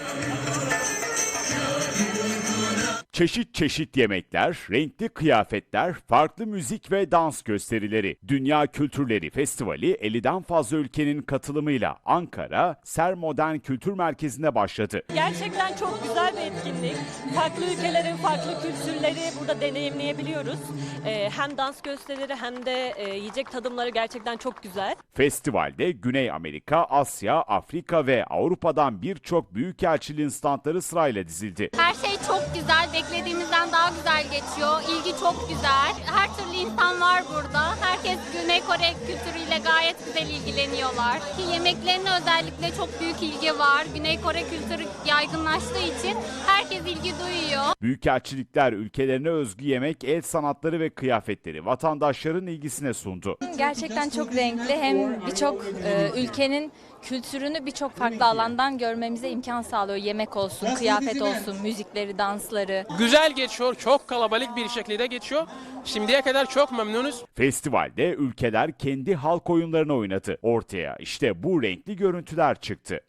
Thank you. Çeşit çeşit yemekler, renkli kıyafetler, farklı müzik ve dans gösterileri. Dünya Kültürleri Festivali 50'den fazla ülkenin katılımıyla Ankara Ser Modern Kültür Merkezi'nde başladı. Gerçekten çok güzel bir etkinlik. Farklı ülkelerin farklı kültürleri burada deneyimleyebiliyoruz. Ee, hem dans gösterileri hem de e, yiyecek tadımları gerçekten çok güzel. Festivalde Güney Amerika, Asya, Afrika ve Avrupa'dan birçok büyükelçiliğin standları sırayla dizildi. Her şey çok güzel, beklediğimizden daha güzel geçiyor. İlgi çok güzel. Her türlü insan var burada. Herkes Güney Kore kültürüyle gayet güzel ilgileniyorlar. Ki yemeklerine özellikle çok büyük ilgi var. Güney Kore kültürü yaygınlaştığı için herkes ilgi duyuyor. Büyükelçilikler ülkelerine özgü yemek, el sanatları ve kıyafetleri vatandaşların ilgisine sundu. Gerçekten çok renkli hem birçok e, ülkenin kültürünü birçok farklı alandan görmemize imkan sağlıyor. Yemek olsun, kıyafet olsun, müzikleri, dansları. Güzel geçiyor, çok kalabalık bir şekilde geçiyor. Şimdiye kadar çok memnunuz. Festivalde ülkeler kendi halk oyunlarını oynadı. Ortaya işte bu renkli görüntüler çıktı.